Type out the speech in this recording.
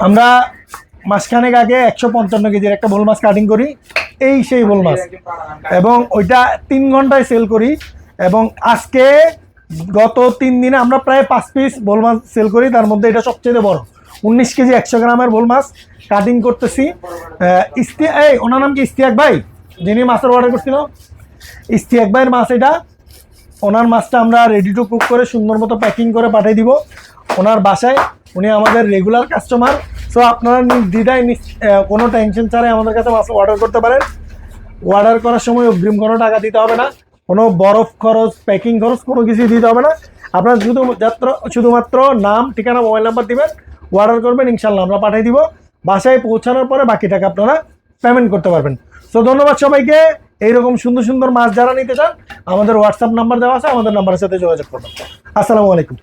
আমরা মাসখানেক আগে একশো পঞ্চান্ন কেজির একটা বোল মাছ কাটিং করি। এই সেই বোল মাছ। এবং ওইটা তিন ঘন্টায় সেল করি। এবং আজকে গত তিন দিনে আমরা প্রায় পাঁচ পিস বোল মাছ সেল করি। তার মধ্যে এটা সবচেয়ে বড়। উনিশ কেজি একশো গ্রামের বোল মাছ কাটিং করতেছি। আহ, ইস্তি এই ওনার নাম কি? ইস্তিয়াক ভাই যিনি মাছের অর্ডার করছিল। ইস্তিয়াক ভাইয়ের মাছ এটা। ওনার মাছটা আমরা রেডি টু কুক করে সুন্দর মতো প্যাকিং করে পাঠিয়ে দিব। ওনার বাসায়। উনি আমাদের রেগুলার কাস্টমার সো আপনারা আহ, কোনো টেনশন ছাড়াই আমাদের কাছে মাছ অর্ডার করতে পারেন। অর্ডার করার সময় অগ্রিম কোনো টাকা দিতে হবে না। কোনো বরফ খরচ প্যাকিং খরচ কোনো কিছুই দিতে হবে না। আপনার শুধু যাত্র শুধুমাত্র নাম ঠিকানা মোবাইল নাম্বার দিবেন। অর্ডার করবেন ইনশাল্লাহ আমরা পাঠিয়ে দিব। বাসায় পৌঁছানোর পরে বাকি টাকা আপনারা পেমেন্ট করতে পারবেন। তো ধন্যবাদ সবাইকে। এইরকম সুন্দর সুন্দর মাছ যারা নিতে চান, আমাদের হোয়াটসঅ্যাপ নাম্বার দেওয়া আছে, আমাদের নাম্বারের সাথে যোগাযোগ করবেন। আসসালামু আলাইকুম।